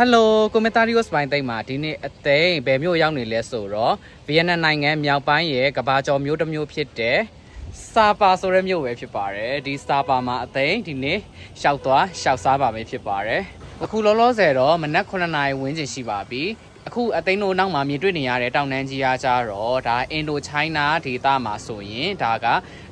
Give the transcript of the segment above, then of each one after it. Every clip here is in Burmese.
ဟယ်လိုကွန်မန်တာရီယိုစပိုင်းသိမ့်မှာဒီနေ့အသိန်းဘယ်မြို့ရောက်နေလဲဆိုတော့ဗီယက်နမ်နိုင်ငံမြောက်ပိုင်းရဲ့ကဘာကျော်မြို့တစ်မြို့ဖြစ်တဲ့စာပါဆိုတဲ့မြို့ပဲဖြစ်ပါတယ်ဒီစာပါမှာအသိန်းဒီနေ့ရှောက်သွားရှောက်စားပါပဲဖြစ်ပါတယ်အခုလောလောဆယ်တော့မနက်9နာရီဝန်းကျင်ရှိပါပြီအခုအသိန်းတို့နောက်မှာမြင်တွေ့နေရတဲ့တောင်တန်းကြီးအားကြတော့ဒါအင်ဒိုချိုင်းနာဒေသမှာဆိုရင်ဒါက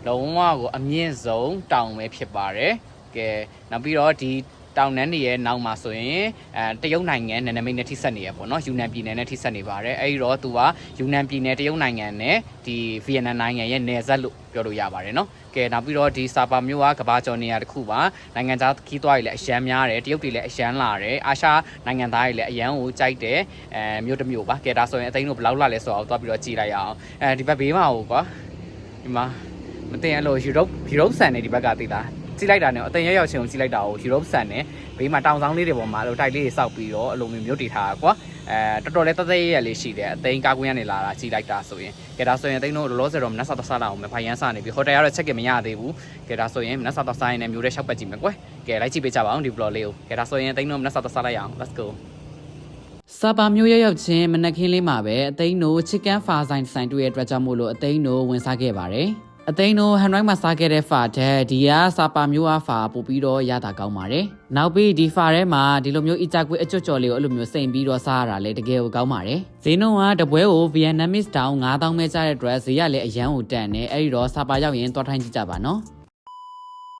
လုံးဝကိုအမြင့်ဆုံးတောင်ပဲဖြစ်ပါတယ်ကဲနောက်ပြီးတော့ဒီ တောင်တန်းတွေရဲ့နောက်မှာဆိုရင်အဲတရုတ်နိုင်ငံနယ်နိမိတ်နဲ့ထိစပ်နေရပေါ့နော်ယူနန်ပြည်နယ်နဲ့ထိစပ်နေပါတယ်အဲဒီတော့သူကယူနန်ပြည်နယ်တရုတ်နိုင်ငံနဲ့ဒီဗီယက်နမ်နိုင်ငံရဲ့နယ်စပ်လို့ပြောလို့ရပါတယ်နော်ကဲနောက်ပြီးတော့ဒီစာပါမျိုးကကဘာကျော်နေရာတစ်ခုပါနိုင်ငံခြားခီးသွားတွေလည်းအရန်များတယ်တရုတ်တွေလည်းအရန်လာတယ်အာရှနိုင်ငံသားတွေလည်းအရန်ကိုကြိုက်တယ်အဲမျိုးတစ်မျိုးပါကဲဒါဆိုရင်အသိန်းတို့ဘယ်လောက်လာလဲဆိုတော့သွားပြီးတော့ကြည့်လိုက်ရအောင်အဲဒီဘက်ဘေးမှာဟိုကွာဒီမှာမတင်အဲ့လိုယူရိုပယူရိုပဆန်နေဒီဘက်ကသိလား ကြည့်လိုက်တာနဲ့အတင်ရရောက်ချင်းကိုကြည့်လိုက်တာကိုယူရိုပဆန်နဲ့ဘေးမှာတောင်ဆောင်လေးတွေပေါ်မှာအဲ့လိုတိုက်လေးတွေစောက်ပြီးတော့အလိုမျိုးမျိုးတည်ထားတာကွာအဲတော်တော်လေးတသက်ရရလေးရှိတယ်အသိန်းကာကွင်းကနေလာတာကြည့်လိုက်တာဆိုရင်ကဲဒါဆိုရင်အသိန်းတို့လောလောဆယ်တော့မနက်စာတော့စားလာအောင်မယ်ဖိုင်ရန်စာနေပြီဟိုတယ်ကတော့ချက်ကမရသေးဘူးကဲဒါဆိုရင်မနက်စာတော့စားရင်လည်းမျိုးတဲ့ရှောက်ပတ်ကြည့်မယ်ကွယ်ကဲလိုက်ကြည့်ပေးကြပါအောင်ဒီ vlog လေးကိုကဲဒါဆိုရင်အသိန်းတို့မနက်စာတော့စားလိုက်ရအောင် let's go စာပါမျိုးရောက်ရောက်ချင်းမနက်ခင်းလေးမှာပဲအသိန်းတို့ချစ်ကန်ဖာဆိုင်ဆိုင်တွေ့ရတဲ့အတွက်ကြောင့်မို့လို့အသိန်းတို့ဝင်စားခဲ့ပါတယ် အသိန်းတို့ဟန်ရိုက်မှာစားခဲ့တဲ့ဖာတဲ့ဒီကစာပါမျိုးအားဖာပို့ပြီးတော့ရတာကောင်းပါတယ်။နောက်ပြီးဒီဖာထဲမှာဒီလိုမျိုးအကြကွေးအကျွတ်ကြော်လေးကိုအဲ့လိုမျိုးစိန်ပြီးတော့စားရတာလည်းတကယ်ကိုကောင်းပါတယ်။ဈေးနှုန်းကတပွဲကို Vietnamese down 9000ပဲကျတဲ့အတွက်ဈေးကလည်းအရန်ကိုတန်နေအဲ့ဒီတော့စာပါရောက်ရင်တွားထိုင်းကြည့်ကြပါနော်။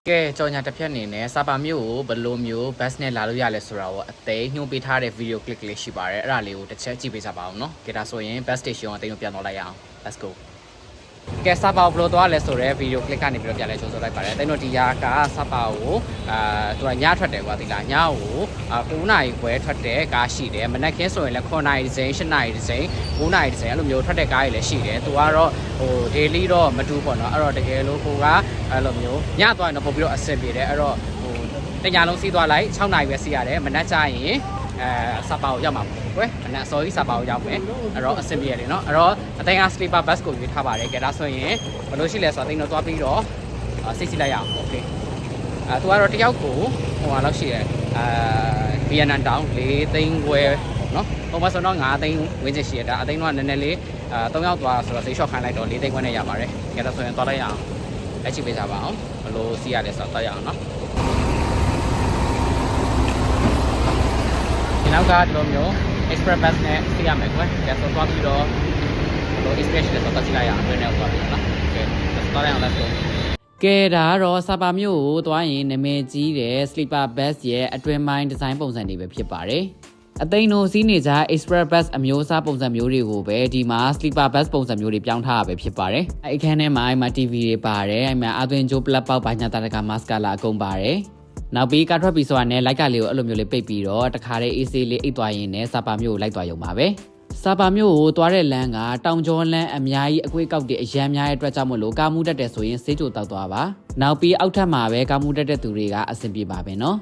ကဲကြော်ညာတစ်ဖြတ်နေနဲ့စာပါမျိုးကိုဘယ်လိုမျိုး bus နဲ့လာလို့ရလဲဆိုတာကိုအသိညှို့ပေးထားတဲ့ video clip လေးရှိပါတယ်အဲ့ဒါလေးကိုတစ်ချက်ကြည့်ပေးကြပါအောင်နော်ကဲဒါဆိုရင် bus station အသိကိုပြန်တော့လိုက်ရအောင် let's go ကဲစပါဘလို့သွားလဲဆိုတော့ဗီဒီယိုကလစ်ကနေပြီးတော့ပြန်လဲကြိုးစားလိုက်ပါတယ်။အဲ့တော့ဒီရာကစပါကိုအာသူကညထွက်တယ်ကွာဒီလားညကိုအာ9နာရီခွဲထွက်တဲ့ကားရှိတယ်။မနက်ခင်းဆိုရင်လည်း9နာရီဒီဇိန်10နာရီဒီဇိန်9နာရီဒီဇိန်အဲ့လိုမျိုးထွက်တဲ့ကားတွေလည်းရှိတယ်။သူကတော့ဟို daily တော့မတူပေါ့နော်။အဲ့တော့တကယ်လို့ကိုကအဲ့လိုမျိုးညသွားရင်တော့ပို့ပြီးတော့အဆင်ပြေတယ်။အဲ့တော့ဟိုတညလုံးစီးသွားလိုက်6နာရီပဲစီးရတယ်။မနက်ကျရင် အဲစပါကိုရောက်မှာပေါ့ကွယ်မနက်စောကြီးစပါကိုရောက်မယ်အဲ့တော့အဆင်ပြေရတယ်เนาะအဲ့တော့အတိုင်းအား sleeper bus ကိုရွေးထားပါတယ်ကြဒါဆိုရင်ဘယ်လိုရှိလဲဆိုတော့အသိတော့သွားပြီးတော့စိတ်စီလိုက်ရအောင်โอเคအဲသူကတော့တယောက်ကိုဟိုဟာလောက်ရှိတယ်အာဗီယက်နမ်တောင်၄သိန်းခွဲเนาะဟိုမှာဆိုတော့9သိန်းဝန်းကျင်ရှိရတာအသိတော့နည်းနည်းလေးအာ၃ယောက်သွားဆိုတော့စိတ်လျှော့ခိုင်းလိုက်တော့၄သိန်းခွဲနဲ့ရပါတယ်ကြဒါဆိုရင်သွားလိုက်ရအောင်လက်ချိပေးကြပါအောင်ဘယ်လိုစီးရလဲဆိုတော့သွားရအောင်เ နောက်ကဒီလိုမျိုး express bus နဲ့စီးရမယ်ကွယ်။ဒါဆိုသွားပြီးတော့ဘယ်လို express လဲဆိုတော့ကြည့်လိုက်ရအောင်တွင်းနဲ့သွားပြီးတော့နော်။ Okay သွားလိုက်အောင် let's go ကဲဒါကတော့စပါမျိုးကိုသွားရင်နာမည်ကြီးတဲ့ sleeper bus ရဲ့အတွင်းပိုင်းဒီဇိုင်းပုံစံတွေပဲဖြစ်ပါတယ်။အသိန်းတို့စီးနေကြ express bus အမျိုးအစားပုံစံမျိုးတွေကိုပဲဒီမှာ sleeper bus ပုံစံမျိုးတွေပြောင်းထားရပဲဖြစ်ပါတယ်။အဲ့အခန်းထဲမှာအဲ့မှာ TV တွေပါတယ်။အဲ့မှာအသွင်ကြိုးပလက်ပေါက်ဘာညာတာတကမတ်စကာလာအကုန်ပါတယ်။ နောက်ပြီးကာထွက်ပြီးဆိုတာနဲ့လိုက်ကလေးကိုအဲ့လိုမျိုးလေးပိတ်ပြီးတော့တခါတည်းအေးဆေးလေးအိတ်သွားရင်းနဲ့စာပါမျိုးကိုလိုက်သွားရုံပါပဲစာပါမျိုးကိုသွားတဲ့လမ်းကတောင်ကျော်လမ်းအများကြီးအကွေးကောက်တဲ့အရန်များတဲ့အတွက်ကြောင့်မလို့ကာမှုတက်တယ်ဆိုရင်ဆေးကြိုတောက်သွားပါနောက်ပြီးအောက်ထပ်မှာပဲကာမှုတက်တဲ့သူတွေကအဆင်ပြေပါပဲနော်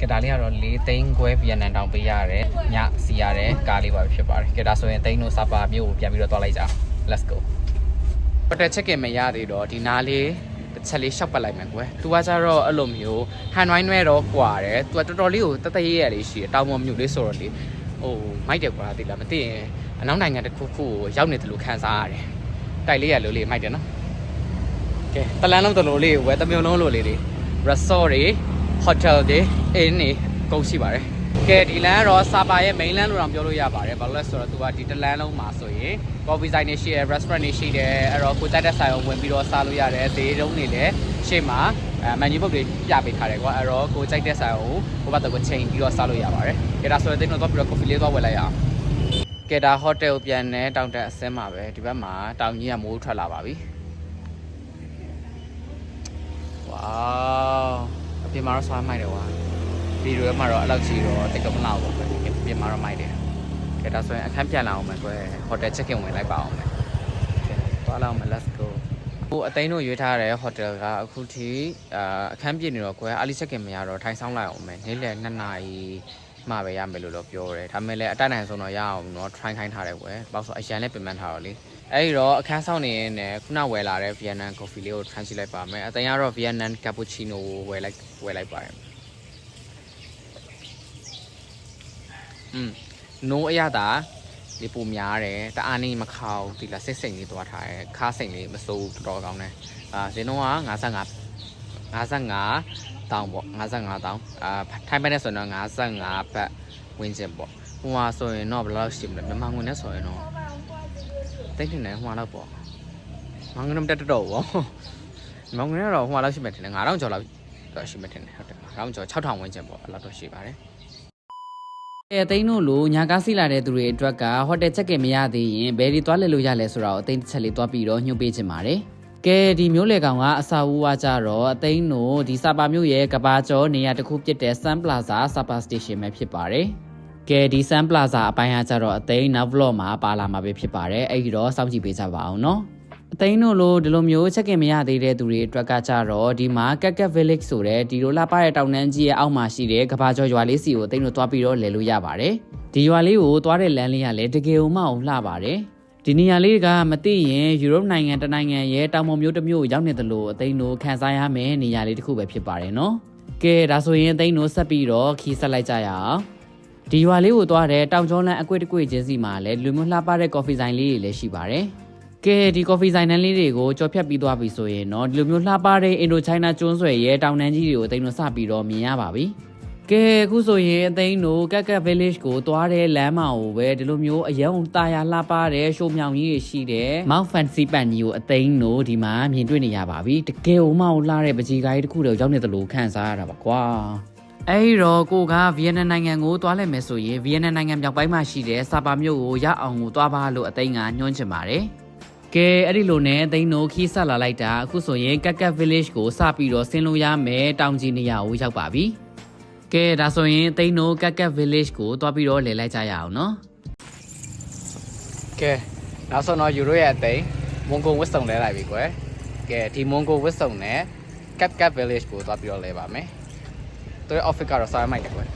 ကဲဒါလေးကတော့၄သိန်းခွဲဗီယက်နမ်တောင်ပေးရတယ်ညစီရတဲ့ကားလေးပါပဲဖြစ်ပါတယ်ကဲဒါဆိုရင်သိန်းတို့စာပါမျိုးကိုပြန်ပြီးတော့သွားလိုက်ကြအောင် let's go ဟိုတယ်ချက်ကင်မရသေးတော့ဒီနားလေး တစ်ချက်လေးရှောက်ပတ်လိုက်မယ်ကွယ်။ तू ကကြတော့အဲ့လိုမျိုးဟန်ဝိုင်းနွဲတော့ကွာတယ်။ तू ကတော်တော်လေးကိုတသက်ရရလေးရှိတယ်။တောင်ပေါ်မြို့လေးဆိုတော့လေဟိုမိုက်တယ်ကွာသိလားမသိရင်အနောက်နိုင်ငံတစ်ခုခုကိုရောက်နေတယ်လို့ခံစားရတယ်။တိုက်လေးရလို့လေးမိုက်တယ်နော်။ကဲတလန်းလုံးတလို့လေးဝယ်တစ်မျိုးလုံးလို့လေးတွေ resort တွေ hotel တွေ inn တွေကုန်ရှိပါတယ်။ ကဲဒီလမ်းကတော့စာပါရဲ့ main land လို့တော့ပြောလို့ရပါတယ်။ဘာလို့လဲဆိုတော့ तू ကဒီတလန်းလုံးမှာဆိုရင် coffee site တွေရှိတယ် restaurant တွေရှိတယ်အဲ့တော့ကိုတက်တဲ့ဆိုင်ကိုဝင်ပြီးတော့စားလို့ရတယ်ဈေးတုံးတွေလည်းရှေ့မှာအဲ menu book တွေပြပေးထားတယ်ကွာအဲ့တော့ကိုကြိုက်တဲ့ဆိုင်ကိုကိုဘတ်တော့ကိုချိန်ပြီးတော့စားလို့ရပါတယ်။ကဲဒါဆိုရင်တင်းတော့သွားပြီးတော့ coffee လေးသွားဝယ်လိုက်ရအောင်။ကဲဒါ hotel ကိုပြန်နေတောင်တက်အစင်းမှာပဲဒီဘက်မှာတောင်ကြီးကမိုးထွက်လာပါပြီ။ဝေါအပြင်မှာတော့ဆွားမိုက်တယ်ကွာ။ဗီ ဒီယိုမှာတော့အဲ့လောက်ကြီးတော့တိတ်ကမလောက်ဘူးပဲ။ပြင်မှာတော့မိုက်တယ်။ကဲဒါဆိုရင်အခန်းပြန်လာအောင်မယ်ကွယ်ဟိုတယ်ချက်ခင်ဝင်လိုက်ပါအောင်မယ်ကဲသွားလောက်မယ် let's go ဟိုအသိန်းတို့ရွေးထားတဲ့ဟိုတယ်ကအခုထိအာအခန်းပြည့်နေတော့ကွယ်အာလီချက်ခင်မရတော့ထိုင်ဆောင်လိုက်အောင်မယ်နေ့လယ်2နာရီမှပဲရမယ်လို့တော့ပြောတယ်ဒါပေမဲ့လည်းအတက်နိုင်ဆုံးတော့ရအောင်တော့ try ခိုင်းထားတယ်ကွယ်ဘာလို့ဆိုအရန်လည်းပြင်ပန်းထားတော့လေအဲ့ဒီတော့အခန်းဆောင်နေရင်လည်းခုနဝယ်လာတဲ့ Vietnam coffee လေးကို try ကြည့်လိုက်ပါမယ်အသိန်းကတော့ Vietnam cappuccino ကိုဝယ်လိုက်ဝယ်လိုက်ပါတယ် อืมနိုးအရသာဒီပူများတယ်တအားနေမခေါင်ဒီလားစိတ်စိတ်လေးသွားထားတယ်ခါစိတ်လေးမစိုးဘူးတော်တော်ကောင်းတယ်အာဇင်းတော့က55 55တောင်းပေါ့55တောင်းအာထိုင်းဘက်နဲ့ဆိုရင်တော့55ဘတ်ဝင်းကျင်ပေါ့ဟိုဟာဆိုရင်တော့ဘယ်လောက်ရှိမလဲမြန်မာငွေနဲ့ဆိုရင်တော့တိတ်နေတယ်ဟိုဟာတော့ပေါ့မငွေနဲ့တက်တော့ပေါ့မြန်မာငွေနဲ့တော့ဟိုဟာလောက်ရှိမှထင်တယ်9000ကျော်လောက်တော့ရှိမှထင်တယ်ဟုတ်တယ်9000ကျော်6000ဝန်းကျင်ပေါ့အဲ့လောက်တော့ရှိပါတယ် အဲအသိန်းတို့လိုညာကားစီလာတဲ့သူတွေအတွက်ကဟိုတယ်ချက်ကင်မရသေးရင်ဘယ်ဒီသွားလဲလို့ရလဲဆိုတော့အသိန်းတစ်ချက်လေးသွားပြီးတော့ညှို့ပေးချင်ပါတယ်။ကဲဒီမျိုးလေကောင်ကအစာဦးဝါကြတော့အသိန်းတို့ဒီစာပါမျိုးရဲ့ကဘာကျော်နေရာတစ်ခုဖြစ်တဲ့ Sun Plaza Sapa Station ပဲဖြစ်ပါတယ်။ကဲဒီ Sun Plaza အပိုင်းကကြတော့အသိန်းနောက် vlog မှာပါလာမှာပဲဖြစ်ပါတယ်။အဲ့ဒီတော့စောင့်ကြည့်ပေးကြပါအောင်နော်။ အသိန်းတို့လိုဒီလိုမျိုးချက်ကင်မရသေးတဲ့သူတွေအတွက်ကကြတော့ဒီမှာကက်ကက် village ဆိုတဲ့ဒီလိုလာပါတဲ့တောင်တန်းကြီးရဲ့အောက်မှာရှိတဲ့ကဘာကျော်ရွာလေးစီကိုအသိန်းတို့သွားပြီးတော့လဲလို့ရပါတယ်ဒီရွာလေးကိုသွားတဲ့လမ်းလေးကလည်းတကယ်ဦးမအောင်လှပါတယ်ဒီနေရာလေးကမသိရင်ယူရိုပနိုင်ငံတစ်နိုင်ငံရဲ့တောင်ပေါ်မျိုးတစ်မျိုးကိုရောက်နေတယ်လို့အသိန်းတို့ခံစားရမယ်နေရာလေးတစ်ခုပဲဖြစ်ပါတယ်နော်ကဲဒါဆိုရင်အသိန်းတို့ဆက်ပြီးတော့ခီးဆက်လိုက်ကြရအောင်ဒီရွာလေးကိုသွားတဲ့တောင်ကျောလန်အကွေ့တကွေ့ချင်းစီမှာလည်းလူမျိုးလှပတဲ့ coffee ဆိုင်လေးတွေလည်းရှိပါတယ် ကဲဒီ coffee ဆိုင်နန်းလေးတွေကိုကြော်ဖြတ်ပြီးသွားပြီဆိုရင်တော့ဒီလိုမျိုးလှပတဲ့အင်ဒိုချိုင်းနာကျွန်းဆွယ်ရဲ့တောင်တန်းကြီးတွေကိုအသိန်းတို့စပြီးတော့မြင်ရပါပြီကဲအခုဆိုရင်အသိန်းတို့ကက်ကက် village ကိုသွားတဲ့လမ်းမကိုပဲဒီလိုမျိုးအယုံတာယာလှပတဲ့ရှိုးမြောင်ကြီးတွေရှိတဲ့ Mount Fancy ပန်ကြီးကိုအသိန်းတို့ဒီမှာမြင်တွေ့နေရပါပြီတကယ်ဦးမအောင်လှတဲ့ပကြီးကိုင်းတစ်ခုတော့ရောက်နေတယ်လို့ခန့်စားရတာပါကွာအဲ့ဒီတော့ကိုကဗီယက်နမ်နိုင်ငံကိုသွားလိုက်မယ်ဆိုရင်ဗီယက်နမ်နိုင်ငံမြောက်ပိုင်းမှာရှိတဲ့စာပါမြို့ကိုရအောင်ကိုသွားပါလို့အသိန်းကညွှန်းချင်ပါတယ်။ ကဲအဲ့ဒီလိုနဲ့အသိန်းတို့ခီးဆက်လာလိုက်တာအခုဆိုရင်ကက်ကက် village ကိုစပြီးတော့ဆင်းလို့ရမယ်တောင်ကြီးနေရာကိုရောက်ပါပြီ။ကဲဒါဆိုရင်အသိန်းတို့ကက်ကက် village ကိုသွားပြီးတော့လဲလိုက်ကြရအောင်နော်။ကဲနောက်ဆုံးတော့ယူရိုရဲ့အသိန်းမွန်ဂိုဝစ်စုံလဲလိုက်ပြီကွယ်။ကဲဒီမွန်ဂိုဝစ်စုံနဲ့ကက်ကက် village ကိုသွားပြီးတော့လဲပါမယ်။သူရဲ့ office ကတော့စားမိုက်တယ်ကွယ်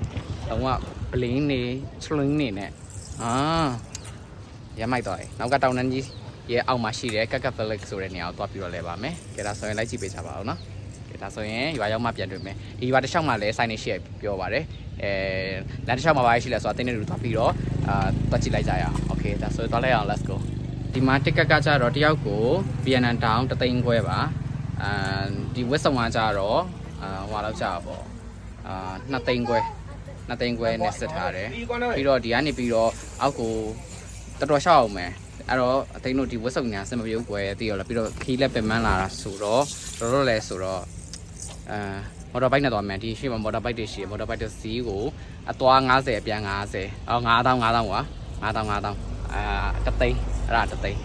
။တော့က plane နေ sling နေနဲ့အာရမိုက်တော့တယ်။နောက် ကတောင်တန်းကြီး ရဲ့အောက်မှာရှိတဲ့ Kakap Village ဆိုတဲ့နေရာကိုတွားပြီးတော့လဲပါမယ်။ကဲဒါဆိုရင်လိုက်ကြည့်ပေးကြပါဦးနော်။ကဲဒါဆိုရင်ရွာရောက်မှပြန်တွေ့မယ်။ဒီရွာတစ်လျှောက်မှာလည်း sign နေရှိရပြောပါတယ်။အဲလမ်းတစ်လျှောက်မှာပါရှိလဲဆိုတော့အတင်းနေတူတွားပြီးတော့အာတွားကြည့်လိုက်ကြရအောင်။ Okay ဒါဆိုရင်တွားလိုက်အောင် let's go ။ဒီမှာ ticket ကကြတော့တယောက်ကို Vietnam Town တသိန်းခွဲပါ။အာဒီဝက်ဆောင်ကကြတော့အာဟိုလောက်ကြာပါပေါ့။အာ2သိန်းခွဲ2သိန်းခွဲနဲ့စစ်ထားတယ်ပြီးတော့ဒီကနေပြီးတော့အောက်ကိုတော်တော်ရှောက်အောင်မယ် အဲ့တော့အသိန်းတို့ဒီဝက်စုံညာစင်မပြုတ်ကွယ်တည်ရလားပြီးတော့ခီးလက်ပင်မန်းလာတာဆိုတော့တော်တော်လဲဆိုတော့အာမော်တော်ဘိုက်နဲ့သွားမယ်ဒီရှိမှာမော်တော်ဘိုက်တွေရှိမော်တော်ဘိုက်တစ်စီးကိုအသွား90အပြန်90အော်9000 9000ကွာ9000 9000အာတသိန်းအဲ့ဒါတသိန်း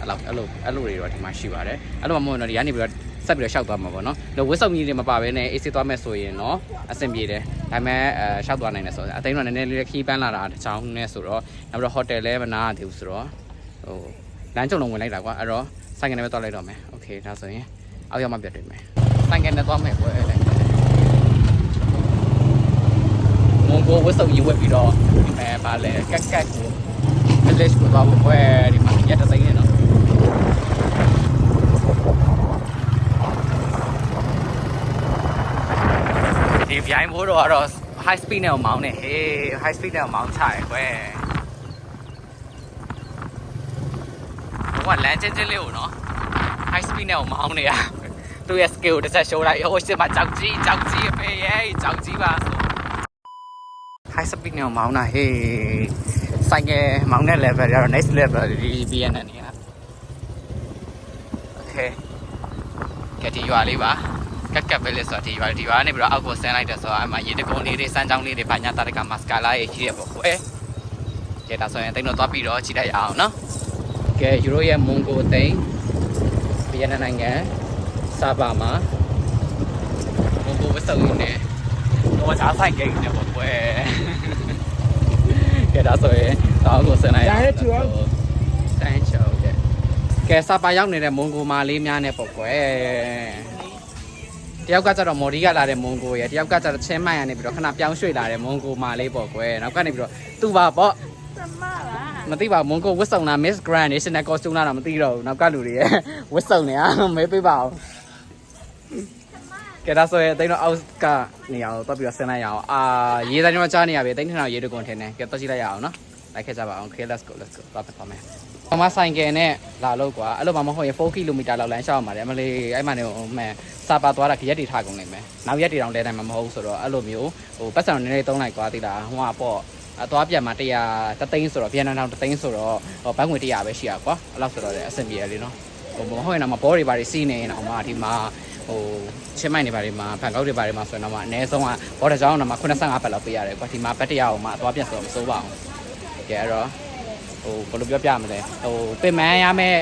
အဲ့လိုအဲ့လိုအဲ့လိုတွေတော့ဒီမှာရှိပါတယ်အဲ့လိုမှမဟုတ်တော့ဒီကနေပြီးတော့ဆက်ပြီးတော့ရှောက်သွားမှာပေါ့နော်လောဝက်စုံကြီးတွေမပါဘဲနဲ့အေးစစ်သွားမယ်ဆိုရင်တော့အဆင်ပြေတယ်ဒါပေမဲ့အဲရှောက်သွားနိုင်တယ်ဆိုတော့အသိန်းတော့နည်းနည်းလေးခီးပန်းလာတာတစ်ချောင်းနဲ့ဆိုတော့နောက်ပြီးတော့ဟိုတယ်လည်းမနာရသေးဘူးဆိုတော့ ဟိုလမ်းကြုံလုံးဝင်လိုက်တာကွာအဲ့တော့ဆိုင်ကနေပဲသွားလိုက်တော့မယ်โอเคဒါဆိုရင်အောက်ရောက်မှပြတ်တွေ့မယ်ဆိုင်ကနေသွားမယ်ကွယ်မွန်ဂိုဝက်စုံကြီးဝက်ပြီးတော့အဲပါလေကက်ကက်ကို village ကိုသွားဖို့ကွယ်ဒီမှာရက်တသိန်းနေတော့ ဒီပြိုင်ဖို့တော့တော့ high speed နဲ့မောင်းနေဟေး high speed နဲ့မောင်းချရယ်ခွဲ ဟိုကလမ်းချင်းချင်းလေးကိုနော် high speed နဲ့မောင်းနေရသူရဲ့ skill တစ်ချက် show လိုက်ဟိုစစ်မှာကြောက်ကြီးကြောက်ကြီးပဲရဲ့ကြောက်ကြီးပါဆို high speed နဲ့မောင်းတာဟေးဆိုင်ကမောင်းတဲ့ level ကတော့ next level ဒီ BNN နေရ okay ကဲဒီရွာလေးပါကက်ကက်ပဲလေဆိုတော့ဒီရွာဒီရွာကနေပြီးတော့အောက်ကိုဆင်းလိုက်တယ်ဆိုတော့အမှရေတကုံလေးတွေစမ်းချောင်းလေးတွေဘာညာတာတကမစကာလာရေးရှိရပေါ့ကွယ်ကဲဒါဆိုရင်တိတ်တော့သွားပြီးတော့ကြည့်လိုက်ရအောင်နော် ကဲယူရိုရဲ့မွန်ဂိုသိန်းဗီယက်နမ်နိုင်ငံစာပါမှာမွန်ဂိုဝတ်စုံနဲ့တော့ဈာဆိုင်ကိန်းနဲ့ပေါ့ကွယ်ကဲဒါဆိုရင်တောင်းကိုဆင်လိုက်ရတယ်ချူတန်ချောကဲကဲစာပါရောက်နေတဲ့မွန်ဂိုမာလေးများနဲ့ပေါ့ကွယ်တယောက်ကကျတော့မော်ဒီကလာတဲ့မွန်ဂိုရယ်တယောက်ကကျတော့ချင်းမိုင်ရနေပြီးတော့ခဏပြောင်းရွှေ့လာတဲ့မွန်ဂိုမာလေးပေါ့ကွယ်နောက်ကနေပြီးတော့သူ့ပါပေါ့သမ မသိပါဘူးမွန်ကိုဝတ်ဆောင်တာ Miss Grand National Costume လားတော့မသိတော့ဘူးနောက်ကလူတွေရဲ့ဝတ်ဆောင်နေတာမဲပေးပါအောင်ကဲဒါဆိုရင်အသိတော့အောက်ကနေရာကိုတွက်ပြီးတော့ဆင်းလိုက်ရအောင်အာရေးသားကျွန်တော်ကြားနေရပြီအသိထင်တော့ရေးတကွန်ထင်တယ်ကဲတွက်ကြည့်လိုက်ရအောင်နော်လိုက်ခဲ့ကြပါအောင် Okay let's go let's go သွားပါမယ်အမဆိုင်ကယ်နဲ့လာလို့ကွာအဲ့လိုမှမဟုတ်ရင်4 km လောက်လမ်းလျှောက်ရမှာလေအမလေးအဲ့မှနေဟိုမှန်စာပါသွားတာခရက်တွေထားကုန်နေမယ်နောက်ရက်တွေတောင်လဲတိုင်းမှာမဟုတ်ဆိုတော့အဲ့လိုမျိုးဟိုပတ်စံနည်းနည်းသုံးလိုက်ကွာတိလားဟိုကပေါ့ အသွားပြန်มา100တသိန်းဆိုတော့ပြန်နှောင်းတသိန်းဆိုတော့ဟိုဘတ်ငွေ100ပဲရှိရကွာအဲ့လောက်ဆိုတော့လည်းအဆင်ပြေရလေနော်ဟိုမဟုတ်ရင်တော့မဘောတွေဘာတွေစီးနေရင်တော့မှဒီမှာဟိုချင်းမိုင်တွေဘာတွေမှာဖန်ကောက်တွေဘာတွေမှာဆိုရင်တော့မှအနည်းဆုံးကဘောတစ်ကြောင်းတော့မှ85ဘတ်လောက်ပေးရတယ်ကွာဒီမှာဘတ်100အောင်မှအသွားပြန်ဆိုတော့မစိုးပါဘူးကဲအဲ့တော့ဟိုဘယ်လိုပြောပြမလဲဟိုပင်မရမယ်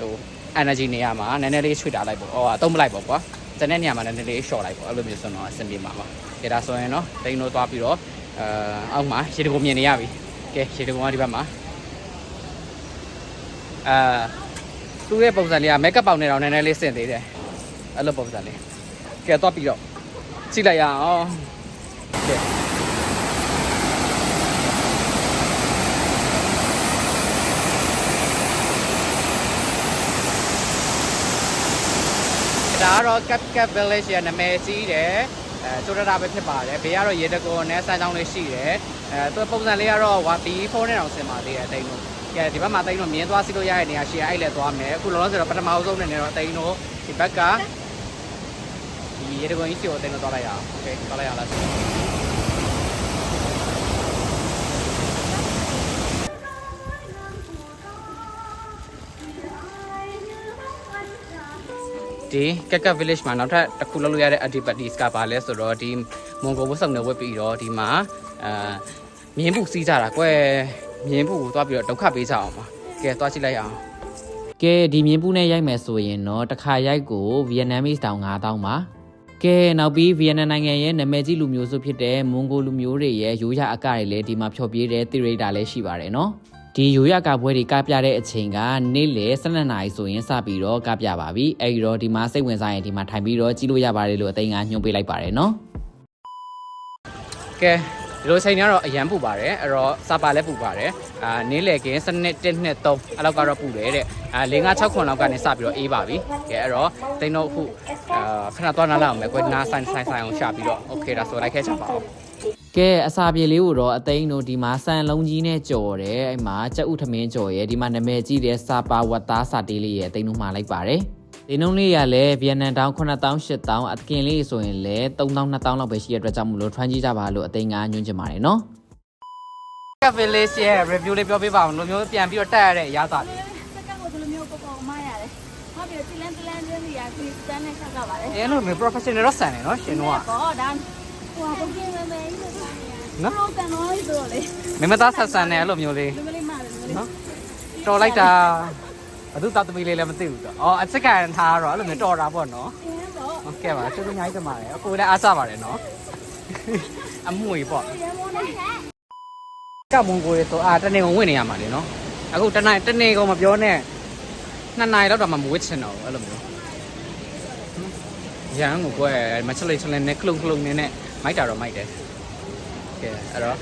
ဟို energy နေရာမှာနည်းနည်းလေးချွေတာလိုက်ပေါ့ဟိုအသုံးမလိုက်ပေါ့ကွာကျန်တဲ့နေရာမှာနည်းနည်းလေး short လိုက်ပေါ့အဲ့လိုမျိုးဆိုတော့အဆင်ပြေမှာပါကဲဒါဆိုရင်တော့တိန်တို့သွားပြီးတော့ အဲအောက်မှာရေတကုံမြင်နေရပြီကဲရေတကုံကဒီဘက်မှာအာသူ့ရဲ့ပုံစံလေးက make up ပေါင်နေတော့နည်းနည်းလေးဆင်သေးတယ်အဲ့လိုပုံစံလေးကဲသွားပြီးတော့ကြည့်လိုက်ရအောင်ကဲဒါကတော့ Cap Cap Village ရဲ့နာမည်ကြီးတယ်အဲ ကျိုးရတာပဲဖြစ်ပါတယ်ဘေးကတော့ရေတကောနဲ့စမ်းချောင်းလေးရှိတယ်အဲသူပုံစံလေးကတော့ဝါဘီဖုန်းနဲ့တောင်ဆင်ပါသေးတယ်အတိန်တို့ကဲဒီဘက်မှာအတိန်တို့မြင်းသွားစီလို့ရတဲ့နေရာရှိရအဲ့လည်းသွားမယ်အခုလောလောဆယ်တော့ပထမအဆုံးနေနေတော့အတိန်တို့ဒီဘက်ကဒီရေတကောကြီးစီကိုအတိန်တို့သွားလိုက်ရအောင်โอเคသွားလိုက်ရအောင်လား ဒီကက်ကက် village မှာနောက်ထပ်တစ်ခုလုပ်လို့ရတဲ့ activities ကပါလဲဆိုတော့ဒီမွန်ဂိုဝတ်ဆောင်နေဝတ်ပြီးတော့ဒီမှာအာမြင်းပူစီးကြတာကွယ်မြင်းပူကိုသွားပြီးတော့ဒုက္ခပေးကြအောင်ပါကဲသွားကြည့်လိုက်ရအောင်ကဲဒီမြင်းပူနဲ့ရိုက်မယ်ဆိုရင်တော့တစ်ခါရိုက်ကို Vietnamese တောင်9000ပါကဲနောက်ပြီးဗီယက်နမ်နိုင်ငံရဲ့နာမည်ကြီးလူမျိုးစုဖြစ်တဲ့မွန်ဂိုလူမျိုးတွေရဲ့ရိုးရာအကတွေလည်းဒီမှာဖျော်ဖြေတဲ့ theory တာလည်းရှိပါတယ်နော် ဒီရိုးရာကပွဲတွေကပြတဲ့အချိန်ကနေ့လယ်12နာရီဆိုရင်စပြီးတော့ကပြပါပြီအဲဒီတော့ဒီမှာစိတ်ဝင်စားရင်ဒီမှာထိုင်ပြီးတော့ကြည့်လို့ရပါတယ်လို့အသိငါညွှန်ပေးလိုက်ပါတယ်နော်ကဲဒီလိုချိန်ကတော့အရန်ပူပါတယ်အဲ့တော့စပါလည်းပူပါတယ်အာနေ့လယ်ကင်းစနစ်1 2 3အဲ့လောက်ကတော့ပူတယ်တဲ့အာ4 5 6 9လောက်ကနေစပြီးတော့အေးပါပြီကဲအဲ့တော့တိန်တော့အခုအာခဏသွားနားလောက်အောင်မယ်ကွယ်နားဆိုင်ဆိုင်ဆိုင်အောင်ရှာပြီးတော့โอเคဒါဆိုလိုက်ခဲ့ချပါအောင် ကဲအစာပြေလေးကိုတော့အသိန်းတို့ဒီမှာဆန်လုံးကြီးနဲ့ကြော်တယ်အဲ့မှာကြက်ဥထမင်းကြော်ရဲဒီမှာနာမည်ကြီးတဲ့စာပါဝတ်သားစာတေးလေးရဲ့အသိန်းတို့မှာလိုက်ပါတယ်ဒီနှုန်းလေးရလဲဗီယက်နမ်တောင်း9000 8000အကင်လေးဆိုရင်လဲ3000 2000လောက်ပဲရှိရတဲ့အတွက်ကြောင့်မလို့ထွန်းကြည့်ကြပါလို့အသိန်းကညွှန်ချင်ပါတယ်နော်ကဗလီစီရဲ့ review လေးပြောပြပါအောင်လို့မျိုးပြန်ပြီးတော့တက်ရတဲ့အရာသာလေးစက်ကကိုဒီလိုမျိုးပုံပုံမရတယ်။ဟုတ်ပြီဒီလန်တလန်ချင်းစီကဒီစတန်နဲ့ခက်ကပါလေအဲလိုမျိုး professional တော့ဆန်တယ်နော်ရှင်တို့က။ဘောဒါ ဟိုပုံပြင်းမဲမဲကြီးလို့ဆိုတာ။နော်ဟုတ်ကန်တော့ဆိုလေမင်းမသားဆက်ဆန်တယ်အဲ့လိုမျိုးလေး။လူမလေးမာတယ်လူမလေးနော်တော်လိုက်တာဘသူသားသမီးလေးလည်းမသိဘူးဆိုအော်အစ်စ်ကန်ထားတော့အဲ့လိုမျိုးတော်တာပေါ့နော်။အင်းတော့ဟုတ်ကဲ့ပါကျေးဇူးအများကြီးတင်ပါတယ်အကိုလည်းအားစားပါတယ်နော်အမွေပေါ့ရမောနဲ့ကမွန်ကိုရေဆိုအာတနေကုန်ဝင်နေရမှာလေနော်အခုတနိုင်တနေကုန်မပြောနဲ့နှစ်နိုင်လောက်တော့မှမဝစ်ချင်တော့ဘူးအဲ့လိုမျိုးရန်ကိုကွယ်မချလိချလနဲ့ခလုံခလုံနေနဲ့ မိုက်တာတော့မိုက်တယ်ကဲအဲ့တော့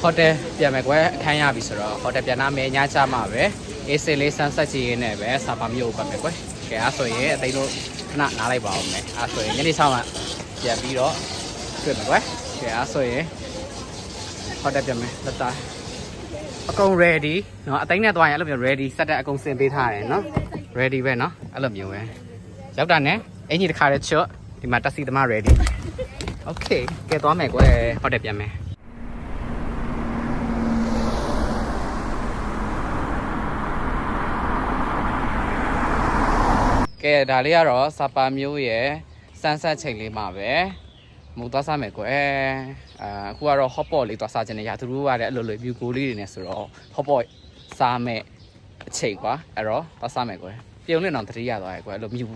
ဟိုတယ်ပြန်မယ်ကွယ်အခန်းရပြီဆိုတော့ဟိုတယ်ပြန်လာမယ်ညချမှာပဲအေးစေးလေးဆန်းဆက်ကြည့်ရင်းနဲ့ပဲစာပါမျိုးပတ်မယ်ကွယ်ကဲအဲ့ဆိုရင်အသိလို့ခဏနားလိုက်ပါအောင်မယ်အဲ့ဆိုရင်ညနေ6မှပြန်ပြီးတော့တွေ့မယ်ကွယ်ကဲအဲ့ဆိုရင် ဟုတ်တယ်ပြန်မယ်လက်သားအကုန် ready เนาะအသိန်းနဲ့သွားရင်အဲ့လိုမျိုး ready စက်တဲ့အကုန်စင်ပေးထားတယ်เนาะ ready ပဲเนาะအဲ့လိုမျိုးပဲရောက်တာနဲ့အင်ကြီးတစ်ခါတည်းချွတ်ဒီမှာတက်စီသမား ready okay ကဲသွားမယ်ကွယ်ဟုတ်တယ်ပြန်မယ်ကဲဒါလေးကတော့စပါမျိုးရဲ့စမ်းဆက်ချိန်လေးမှာပဲမူသွားစားမယ်ကွယ်အာအခုကတော့ hot pot လေးသွားစားခြင်းနဲ့ရာသူတို့ကလည်းအဲ့လိုလို view goal လေးတွေနဲ့ဆိုတော့ hot pot စားမယ်အချိန်ကွာအဲ့တော့သွားစားမယ်ကွယ်ပြုံးနေတော့တတိယသွားရကွယ်အဲ့လို view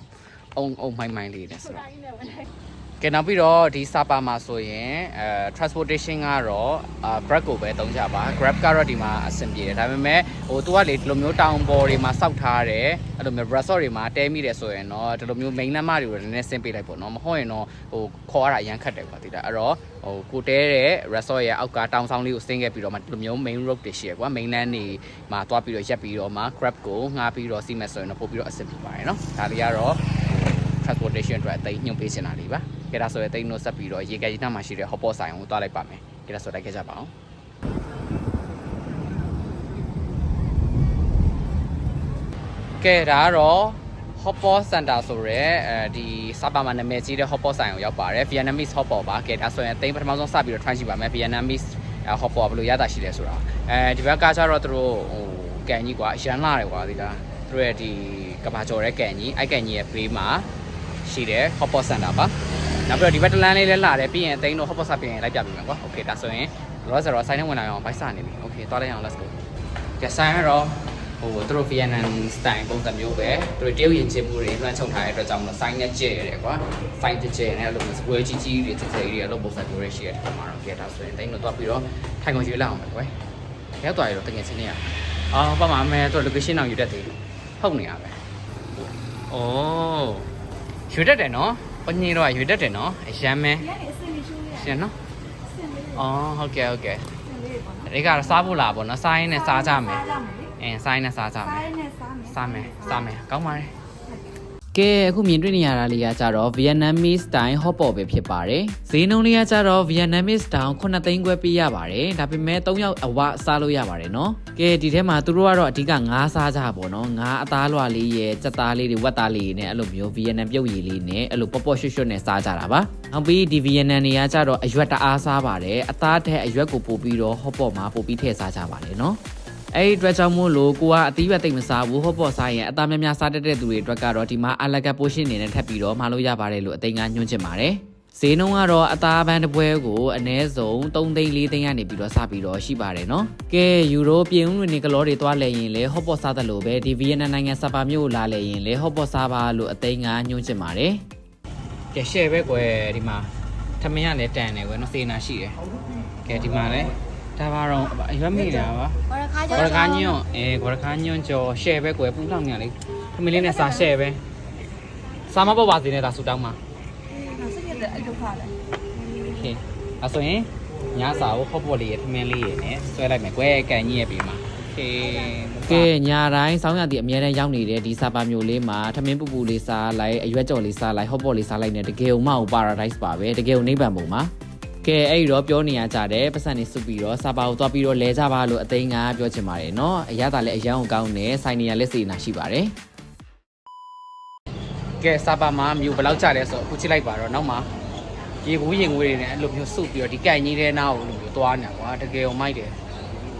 အုံအုံမိုင်းမိုင်းလေးနဲ့ဆိုတော့ ကဲနောက်ပြီးတော့ဒီစာပါမှာဆိုရင်အဲ transportation ကတော့အာ Grab ကိုပဲတုံးကြပါ Grab ကတော့ဒီမှာအဆင်ပြေတယ်ဒါပေမဲ့ဟိုသူကလေဒီလိုမျိုးတောင်ပေါ်တွေမှာစောက်ထားတယ်အဲ့လိုမျိုး resort တွေမှာတဲမိတယ်ဆိုရင်တော့ဒီလိုမျိုး main လမ်းမတွေကိုလည်းနည်းနည်းဆင်းပေးလိုက်ပေါ့နော်မဟုတ်ရင်တော့ဟိုခေါ်ရတာအရန်ခက်တယ်ကွာတိတာအဲ့တော့ဟိုကိုတဲတဲ့ resort ရဲ့အောက်ကတောင်ဆောင်လေးကိုဆင်းခဲ့ပြီးတော့မှဒီလိုမျိုး main road တွေရှိရကွာ main land တွေမှာတွားပြီးတော့ရက်ပြီးတော့မှ Grab ကိုငှားပြီးတော့စီးမယ်ဆိုရင်တော့ပို့ပြီးတော့အဆင်ပြေပါတယ်နော်ဒါလေးကတော့ transportation အတွက်အသိညွှန်ပေးချင်တာလေးပါ ကဲဒါဆိုရင်အသိတို့ဆက်ပြီးတော့ရေကဲရီနာမှာရှိတဲ့ hot pot ဆိုင်ကိုတွားလိုက်ပါမယ်ကဲဒါဆိုလိုက်ခဲ့ကြပါအောင်ကဲဒါကတော့ hot pot center ဆိုရဲအဲဒီစပါမှာနာမည်ကြီးတဲ့ hot pot ဆိုင်ကိုရောက်ပါတယ် Vietnamese hot pot ပါကဲဒါဆိုရင်အသိပထမဆုံးစပြီးတော့ try ကြည့်ပါမယ် Vietnamese အဲ hot pot ဘယ်လိုရတာရှိလဲဆိုတာအဲဒီဘက်ကကျတော့သူတို့ဟိုကန်ကြီးကွာရန်လာတယ်ကွာဒီလားသူတို့ရဲ့ဒီကဘာကျော်တဲ့ကန်ကြီးအဲ့ကန်ကြီးရဲ့ဘေးမှာရှိတယ် hot pot center ပါ နောက်ပြီးတော့ဒီဘက်တလန်းလေးလည်းလာတယ်ပြီးရင်အသိတို့ hot pot စပြင်လိုက်ပြပေးမယ်ကွာ okay ဒါဆိုရင်လောဆယ်တော့ဆိုင်ထဲဝင်လာအောင်ဘိုက်စနေပြီ okay သွားလိုက်အောင် let's go ကဲဆိုင်ကတော့ဟိုသူတို့ Vietnam style ပုံစံမျိုးပဲသူတို့တရုတ်ရင်ချင်းမှုတွေလွှမ်းခြုံထားတဲ့အတွက်ကြောင့်မလို့ sign နဲ့ကျဲရတယ်ကွာ sign ကျဲနဲ့အဲ့လိုမျိုးစပွဲကြီးကြီးတွေကျဲကျဲတွေအဲ့လိုပုံစံမျိုးတွေရှိရတယ်ဒီမှာတော့ကဲဒါဆိုရင်တိုင်းတော့သွားပြီးတော့ထိုင်ကုန်ရွေးလောက်အောင်ပဲကွယ်ရောက်သွားရတော့တကယ်ချင်းနေရအော်ပါမမဲသူ location အောင်ယူတတ်သေးဟုတ်နေရပဲအိုးယူတတ်တယ်နော် ပညင်တော့ယူတတ်တယ်နော်အရမ်းမဲဒီကနေအစင်လေးရှိုးရရှင်နော်အစင်လေးအော်ဟုတ်ကဲ့ဟုတ်ကဲ့အစင်လေးပေါ့နော်ဒီကတော့စားဖို့လာပေါ့နော်စားရင်းနဲ့စားကြမယ်စားကြမယ်လေအင်းစားရင်းနဲ့စားကြမယ်စားရင်းနဲ့စားမယ်စားမယ်စားမယ်ကောင်းပါတယ် ကဲအခုမြင်တွေ့နေရတာလေးကကြတော့ Vietnamese style hot pot ပဲဖြစ်ပါတယ်ဈေးနှုန်းလေးကကြတော့ Vietnamese style 9သိန်းခွဲပေးရပါတယ်ဒါပေမဲ့3ယောက်အဝစားလို့ရပါတယ်နော်ကဲဒီထဲမှာသူတို့ကတော့အဓိကငါးစားကြပါပေါ့နော်ငါးအသားလွှာလေးရယ်စက်သားလေးတွေဝက်သားလေးတွေနဲ့အဲ့လိုမျိုး Vietnam ပြုတ်ရည်လေးနဲ့အဲ့လိုပေါ့ပေါ့ရွှွတ်ရွှွတ်နဲ့စားကြတာပါနောက်ပြီးဒီ Vietnam တွေကကြတော့အရွက်တအားစားပါတယ်အသားထက်အရွက်ကိုပို့ပြီးတော့ hot pot မှာပို့ပြီးထည့်စားကြပါတယ်နော် အဲ့ဒီအတွက်ကြောင့်မို့လို့ကိုကအသီးပဲတိတ်မစားဘူးဟော့ပေါ့စားရင်အသားများများစားတတ်တဲ့သူတွေအတွက်ကတော့ဒီမှာအလကပိုရှင်နေနဲ့ထပ်ပြီးတော့မလို့ရပါတယ်လို့အသိငါညွှန်းချင်ပါတယ်ဈေးနှုန်းကတော့အသားပန်းတစ်ပွဲကိုအနည်းဆုံး3သိန်း4သိန်းကနေပြီးတော့စပြီးတော့ရှိပါတယ်နော်။ကဲယူရိုပြင်ဦးနေကလောတွေသွားလဲရင်လေဟော့ပေါ့စားတယ်လို့ပဲဒီဗီယက်နမ်နိုင်ငံစပါမြို့ကိုလာလဲရင်လေဟော့ပေါ့စားပါလို့အသိငါညွှန်းချင်ပါတယ်။ကဲရှယ်ပဲကွယ်ဒီမှာထမင်းကလည်းတန်တယ်ကွယ်နော်စေနာရှိတယ်။ကဲဒီမှာလည်း ဒါပါတော့အရွက်မိတာပါ ဘောရခါကျ ဂရခါညွန့်အဲဂရခါညွန့်ကျော်ရှယ်ပဲကွယ်ပူလောက်နေရလေခမင်းလေးနဲ့စာရှယ်ပဲစာမပေါ်ပါစေနဲ့ဒါဆူတောင်းမှာ ငါစိတ်ရတဲ့အလုပ်ခါလဲ โอเคအဲဆိုရင်ညစာကိုဟော့ပေါ်လေးရခမင်းလေးရနဲ့ဆွဲလိုက်မယ်ကွယ်ကန်ကြီးရဲ့ပြီးမှာโอเคကဲညာတိုင်းစောင်းရတီအများတန်းရောက်နေတဲ့ဒီစာပါမျိုးလေးမှာထမင်းပူပူလေးစားလိုက်အရွက်ကြော်လေးစားလိုက်ဟော့ပေါ်လေးစားလိုက်နဲ့တကယ်ုံမအောင် paradise ပါပဲတကယ်ုံနိဗ္ဗာန်ပုံမှာ ကဲအဲ့ဒီတော့ပြောနေရကြတယ်ပတ်စံနေစုပြီးတော့စာပါကိုသွားပြီးတော့လဲကြပါလို့အသိငါပြောချင်ပါတယ်เนาะအရသာလည်းအရန်ကိုကောင်းတယ်စိုင်းနေရလက်စေနာရှိပါတယ်ကဲစာပါမှာမြို့ဘယ်လောက်ကြလဲဆိုတော့အခုကြည့်လိုက်ပါတော့နောက်မှာရေကူးရင်ငွေတွေနဲ့အဲ့လိုမျိုးစုပြီးတော့ဒီကန်ကြီးတဲ့နားကိုလိုမျိုးသွားနေတာကွာတကယ်ုံမိုက်တယ်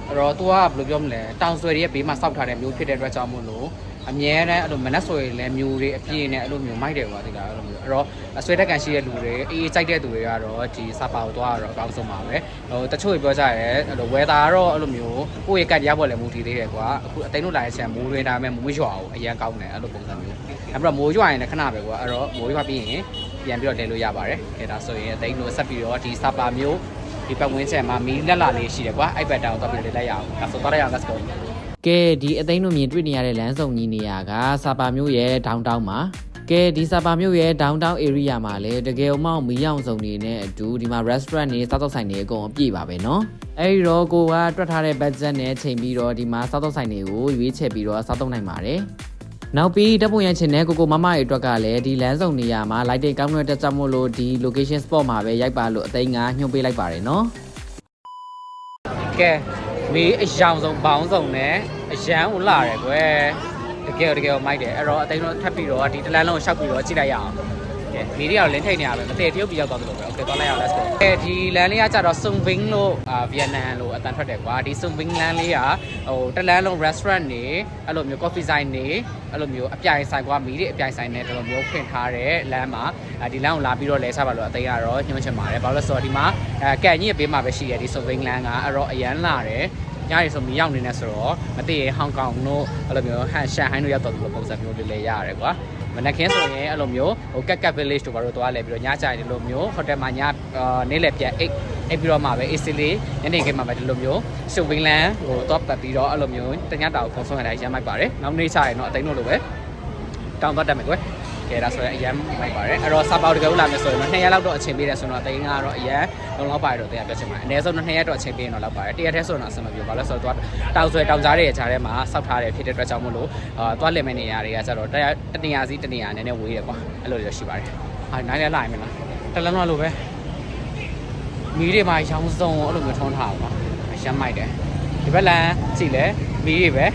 အဲ့တော့ तू ကဘယ်လိုပြောမလဲတောင်ဆွဲတွေရဲ့ဘေးမှာစောက်ထားတဲ့မျိုးဖြစ်တဲ့အတွက်ကြောင့်မို့လို့အမြဲတမ်းအဲ့လိုမနှက်ဆွဲတွေလည်းမျိုးတွေအပြည့်နဲ့အဲ့လိုမျိုးမိုက်တယ်ကွာဒီလားအဲ့လိုမျိုး အဲ့တော့အဆွဲတက်ကန်ရှိတဲ့လူတွေအေးအေးကြိုက်တဲ့သူတွေကတော့ဒီစာပါကိုသွားရတော့အကောင်းဆုံးပါပဲဟိုတချို့ပြောကြရဲအဲ့လိုဝယ်တာကတော့အဲ့လိုမျိုးကိုယ့်ရဲ့ကတ်တရားပေါ်လည်းမူတည်သေးတယ်ကွာအခုအသိန်းတို့လာတဲ့ချက်မိုးတွေဒါပေမဲ့မိုးရွာအောင်အရန်ကောင်းတယ်အဲ့လိုပုံစံမျိုးအဲ့တော့မိုးရွာရင်လည်းခဏပဲကွာအဲ့တော့မိုးရွာပြီးရင်ပြန်ပြီးတော့လဲလို့ရပါတယ်ခဲဒါဆိုရင်အသိန်းတို့ဆက်ပြီးတော့ဒီစာပါမျိုးဒီပတ်ဝန်းကျင်မှာမီးလက်လာလေးရှိတယ်ကွာအဲ့ဘက်တောင်သွားပြီးလဲလိုက်ရအောင်ဒါဆိုသွားလိုက်အောင် let's go ကဲဒီအသိန်းတို့မြင်တွေ့နေရတဲ့လမ်းစုံကြီးနေရာကစာပါမျိုးရဲ့ဒေါင်းတောင်းမှာ ။ကဲဒီဆာပါမြို့ရဲ့ downtown area မှာလည်းတကယ်မှမီးရောင်စုံတွေနဲ့အတူဒီမှာ restaurant တွေစားသောက်ဆိုင်တွေအကုန်အပြည့်ပါပဲနော်။အဲဒီတော့ကိုကတွက်ထားတဲ့ budget နဲ့ချိန်ပြီးတော့ဒီမှာစားသောက်ဆိုင်တွေကိုရွေးချယ်ပြီးတော့စားသုံးနိုင်ပါတယ်။နောက်ပြီးတပ်ပုံရန်ချင်တဲ့ကိုကိုမမရဲ့အတွက်ကလည်းဒီလမ်းစုံနေရာမှာ light တဲ့ကောင်းကင်တက်ကြမို့လို့ဒီ location spot မှာပဲရိုက်ပါလို့အသိငါညှို့ပေးလိုက်ပါတယ်နော်။ကဲမေးအယောင်ဆုံးဘောင်းဆုံးနဲ့အရန်ဟိုလာတယ်ကွယ်။ တကယ်တကယ်မိုက်တယ်အဲ့တော့အသိတော့ထပ်ပြီးတော့ဒီတလန်းလုံးကိုရှောက်ပြီးတော့ကြည့်လိုက်ရအောင်ကဲမီးတွေကတော့လင်းထိတ်နေရပဲမတည့်တရုတ်ပြည်ရောက်သွားသလိုပဲโอเคသွားလိုက်ရအောင် let's go ကဲဒီလမ်းလေးကကြတော့ Sung Ving လို့အာဗီယက်နမ်လို့အတန်ထွက်တယ်ကွာဒီ Sung Ving လမ်းလေးကဟိုတလန်းလုံး restaurant တွေအဲ့လိုမျိုး coffee ဆိုင်တွေအဲ့လိုမျိုးအပြိုင်ဆိုင်ကွာမီးတွေအပြိုင်ဆိုင်နဲ့တော်တော်မျိုးဖွင့်ထားတဲ့လမ်းမှာဒီလမ်းကိုလာပြီးတော့လဲစားပါလို့အသိရတော့ညွှန်ချင်ပါတယ်ဘာလို့လဲဆိုတော့ဒီမှာအဲကန်ကြီးရဲ့ဘေးမှာပဲရှိရဒီ Sung Ving လမ်းကအဲ့တော့အရန်လာတယ် ညရီဆိုမီရောက်နေနေဆိုတော့မသိရဟောင်ကောင်တို့အဲ့လိုမျိုးဟန်ရှန်ဟိုင်းတို့ရောက်တော့ဒီလိုပုံစံမျိုးလေးလေးရတယ်ကွာမနက်ခင်းဆိုရင်အဲ့လိုမျိုးဟိုကက်ကက် village တို့ဘာလို့သွားလဲပြီးတော့ညကြရင်ဒီလိုမျိုးဟိုတယ်မှာညနေ့လည်ပြန်အိတ်အိတ်ပြီးတော့မှပဲ AC လေးညနေခင်းမှာပဲဒီလိုမျိုးရှုပ်ဝင်းလန်းဟိုတော့ပတ်ပြီးတော့အဲ့လိုမျိုးတညတာကိုပုံဆုံးရတဲ့အရမ်းမိုက်ပါတယ်နောက်နေ့ချရင်တော့အသိန်းတို့လိုပဲတောင်းသွားတတ်မယ်ကွယ် ကဲဒါဆိုရင်အရင်မိုက်ပါတယ်အဲ့တော့စာပေါတကယ်လို့လာမယ်ဆိုရင်တော့2ရက်လောက်တော့အချိန်ပေးတယ်ဆိုတော့အသိန်းကတော့အရင်လုံလောက်ပါတယ်တော့တရားပြောချင်ပါတယ်အနည်းဆုံးတော့2ရက်တော့အချိန်ပေးရင်တော့လောက်ပါတယ်တရက်တည်းဆိုတော့အဆင်မပြေဘာလို့လဲဆိုတော့သူကတောက်ဆွဲတောက်ကြားတွေရဲ့ကြားထဲမှာစောက်ထားတယ်ဖြစ်တဲ့အတွက်ကြောင့်မို့လို့အာသွားလည်မဲ့နေရာတွေကကျတော့တရားတနေရာစီတနေရာနည်းနည်းဝေးတယ်ကွာအဲ့လိုမျိုးရှိပါတယ်ဟာနိုင်လဲလာရင်မလားတလန်းတော့လိုပဲမီးတွေမှာရောင်းစုံအဲ့လိုမျိုးထုံးထားပါရမ်းမိုက်တယ်ဒီဘက်လမ်းကြည့်လဲမီးတွေပဲ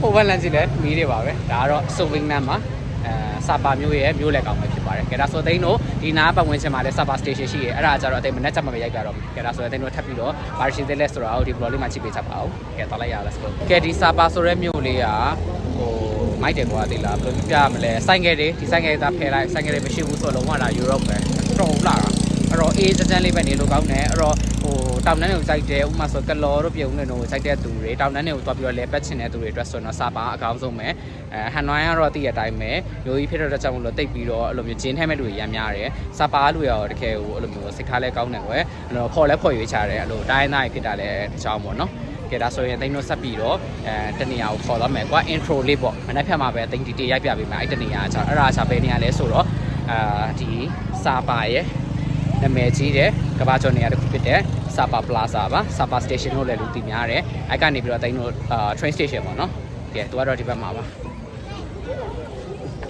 ဟိုဘက်လမ်းကြည့်လဲမီးတွေပါပဲဒါကတော့ဆိုဗင်းနမ်မှာ အဲစာပါမျိုးရဲ့မျိုးလက်ကောင်ပဲဖြစ်ပါတယ်ကဲဒါဆိုသိန်းတို့ဒီနားပတ်ဝန်းကျင်မှာလည်းစာပါစတေးရှင်းရှိရဲ့အဲ့ဒါကြတော့အသိမနဲ့ချက်မပဲရိုက်ပြတော့ကဲဒါဆိုသိန်းတို့ထပ်ပြီးတော့ဘာရှိသေးလဲဆိုတော့ဒီ blog လေးမှာကြည့်ပေးချက်ပါဦးကဲတော့လိုက်ရအောင် let's go ကဲဒီစာပါဆိုတဲ့မျိုးလေးကဟိုမိုက်တယ်ကွာဒီလားဘယ်လိုပြရမလဲစိုင်းငယ်တွေဒီစိုင်းငယ်သားဖယ်လိုက်စိုင်းငယ်တွေမရှိဘူးဆိုတော့လုံးဝလာ Europe ပဲတော်လာတာအဲ့တော့အေးစကြမ်းလေးပဲနေလို့ကောင်းတယ်အဲ့တော့ဟို တောင်တန်းတွေကိုစိုက်တယ်ဥပမာဆိုကလော်တို့ပြုံးနေတို့စိုက်တဲ့သူတွေတောင်တန်းတွေကိုသွားပြီးတော့လဲပတ်ချင်တဲ့သူတွေအတွက်ဆိုတော့စာပါအကောင်းဆုံးပဲအဲဟန်နွိုင်းကတော့တည့်ရတိုင်းပဲရိုးကြီးဖြစ်တော့တဲ့ကြောင့်မလို့တိတ်ပြီးတော့အဲ့လိုမျိုးဂျင်းထဲမဲ့လူတွေရမ်းများတယ်စာပါလူရောတကယ်ဟိုအဲ့လိုမျိုးစိတ်ထားလဲကောင်းတယ်ကွယ်အဲ့တော့ဖော်လဲဖော်ရွေးချတယ်အဲ့လိုတိုင်းတိုင်းဖြစ်တာလဲတခြားပေါ့နော်ကဲဒါဆိုရင်တိန်းတို့ဆက်ပြီးတော့အဲတနေရာကိုခေါ်သွားမယ်ကွာ intro လေးပေါ့မနေ့ဖြတ်မှာပဲတိန်းဒီတေးရိုက်ပြပေးမယ်အဲ့တနေရာကကျတော့အဲ့ဒါချာပဲနေရာလဲဆိုတော့အာဒီစာပါရဲ့နာမည်ကြီးတဲ့ကဘာကျော်နေရာတစ်ခုဖြစ်တဲ့ စာပါ plaza ပါစာပါ station လို့လည်းလူသိများတယ်အဲ့ကနေပြီးတော့တိန်းတို့အာ train station ပေါ့နော်ကဲသူကတော့ဒီဘက်မှာပါ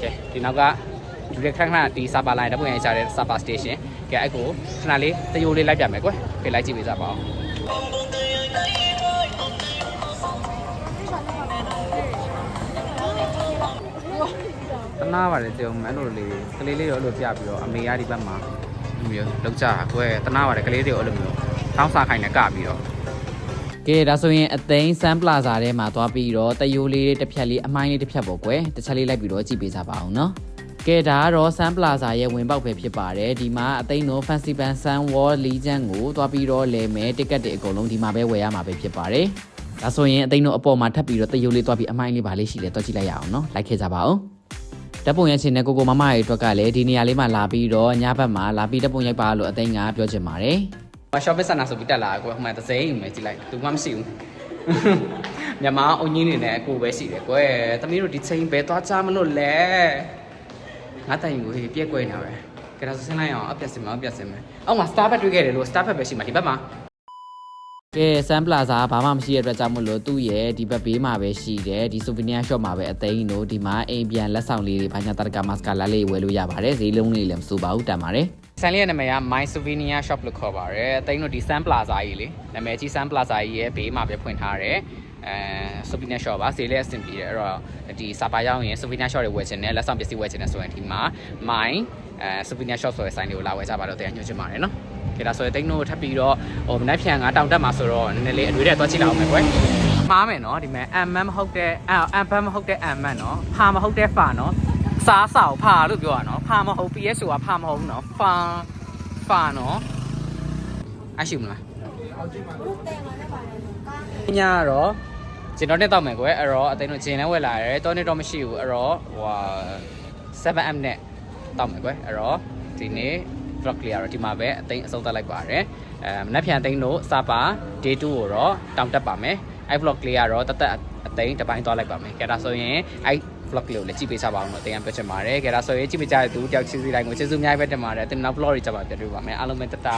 ကဲဒီနောက်ကဒီခဏခဏဒီစာပါလိုင်းတပွင့်ရကြတဲ့စာပါ station ကဲအဲ့ကိုခဏလေးတယိုလေးလိုက်ပြမယ်ကွယ်ကဲလိုက်ကြည့်ပေးကြပါဦးတနာပါတယ်တုံအဲ့လိုလေးကလေးလေးတော့အဲ့လိုပြပြီးတော့အမေကဒီဘက်မှာဒီမျိုးလောက်ကြတာကွယ်တနာပါတယ်ကလေးတွေအဲ့လိုမျိုး ထောင်းစားခိုင်းနေကပြီးတော့ကဲဒါဆိုရင်အသိန်းစမ်းပလာဇာထဲမှာသွားပြီးတော့တယိုးလေးတစ်ဖြက်လေးအမိုင်းလေးတစ်ဖြက်ပေါ့ကွယ်တစ်ချက်လေးလိုက်ပြီးတော့ကြည့်ပေးကြပါအောင်နော်ကဲဒါကတော့စမ်းပလာဇာရဲ့ဝင်ပေါက်ပဲဖြစ်ပါတယ်ဒီမှာအသိန်းတို့ Fancy Band Sun Wall လီချန်ကိုသွားပြီးတော့လဲမယ်တစ်ကက်တွေအကုန်လုံးဒီမှာပဲဝယ်ရမှာပဲဖြစ်ပါတယ်ဒါဆိုရင်အသိန်းတို့အပေါ်မှာထပ်ပြီးတော့တယိုးလေးသွားပြီးအမိုင်းလေးပါလေးရှိလဲတော့ကြည့်လိုက်ရအောင်နော်လိုက်ခဲ့ကြပါဦးဓာတ်ပုံရိုက်ချင်တဲ့ကိုကိုမမရဲ့အတွက်ကလည်းဒီနေရာလေးမှာလာပြီးတော့ညဘက်မှာလာပြီးဓာတ်ပုံရိုက်ပါလို့အသိငါပြောချင်ပါတယ်။ ရှော့ပစ်ဆန်နာဆိုပြီးတက်လာကွယ်ဟိုမှာတစ်စိမ်းပဲကြည့်လိုက်သူမှမရှိဘူး။မြန်မာအုံကြီးနေနဲ့အကိုပဲရှိတယ်ကွယ်။သမီးတို့ဒီချိန်ပဲသွားချမလို့လဲ။ငါတိုင်ကိုဟေးပြက်ကွယ်နေပဲ။ကဲဒါဆိုဆင်းလိုက်အောင်အပြက်စင်မအပြက်စင်မ။အောက်မှာ star pack တွေ့ခဲ့တယ်လို့ star pack ပဲရှိမှာဒီဘက်မှာကဲစမ်ပလာဇာဘာမှမရှိတဲ့အတွက်ကြောင့်မလို့သူ့ရဲ့ဒီဘက်ဘေးမှာပဲရှိတယ်ဒီ souvenir shop မှာပဲအသိန်းတို့ဒီမှာအိမ်ပြန်လက်ဆောင်လေးတွေဘာညာတရကမတ်စကာလာလေးဝယ်လို့ရပါတယ်ဈေးလုံးလေးလည်းမစိုးပါဘူးတန်ပါတယ် ဆန်လေးရဲ့နာမည်က My Souvenir Shop လို့ခေါ်ပါတယ်အသိန်းတို့ဒီ Sun Plaza ကြီးလေနာမည်ကြီး Sun Plaza ကြီးရဲ့ဘေးမှာပဲဖွင့်ထားတယ်အဲ souvenir shop ပါဈေးလည်းအဆင်ပြေတယ်အဲ့တော့ဒီစာပါရောက်ရင် souvenir shop တွေဝယ်ချင်တယ်လက်ဆောင်ပစ္စည်းဝယ်ချင်တယ်ဆိုရင်ဒီမှာ my အဲ souvenir shop ဆိုတဲ့ဆိုင်တွေကိုလာဝယ်ကြပါတော့တရားညွှန်ချင်ပါတယ်နော်ကဲဒါဆိုရင်တိတ်နို့ထပ်ပြီးတော့ဟိုမနက်ဖြန်ကတောင်တက်မှာဆိုတော့နည်းနည်းလေးအတွေ့အကြုံသွားကြည့်လောက်အောင်မယ်ကွယ်မှားမယ်နော်ဒီမဲ့အမ်မန်မဟုတ်တဲ့အမ်အမ်ဘန်မဟုတ်တဲ့အမ်မန်နော်ဖာမဟုတ်တဲ့ဖာနော် စားစာကိုဖာလို့ပြောတာနော်ဖာမဟုတ် PSO ကဖာမဟုတ်ဘူးနော်ဖာဖာနော်အရှိမလားညတော့ကျင်တော့နဲ့တောက်မယ်ကွယ်အဲ့တော့အသိန်းတို့ကျင်လည်းဝယ်လာတယ်တောနဲ့တော့မရှိဘူးအဲ့တော့ဟိုဟာ 7M နဲ့တောက်မယ်ကွယ်အဲ့တော့ဒီနေ့ vlog လေးကတော့ဒီမှာပဲအသိန်းအဆုံးသတ်လိုက်ပါတယ်အဲမနက်ဖြန်အသိန်းတို့စပါ day 2ကိုတော့တောင်တက်ပါမယ်အဲ့ vlog လေးကတော့တသက်အသိန်းတစ်ပိုင်းသွားလိုက်ပါမယ်ကြတာဆိုရင်အဲ့ vlog လေးကိုလည်းကြည့်ပေးချပါအောင်လို့တင်ရပြောချင်ပါတယ်ကြတာဆိုရင်ကြည့်ပေးကြတဲ့သူတယောက်ချစ်စီတိုင်းကိုကျေးဇူးအများကြီးပဲတင်ပါတယ်တင်နောက် vlog တွေကြပါပြန်တွေ့ပါမယ်အားလုံးပဲတတာ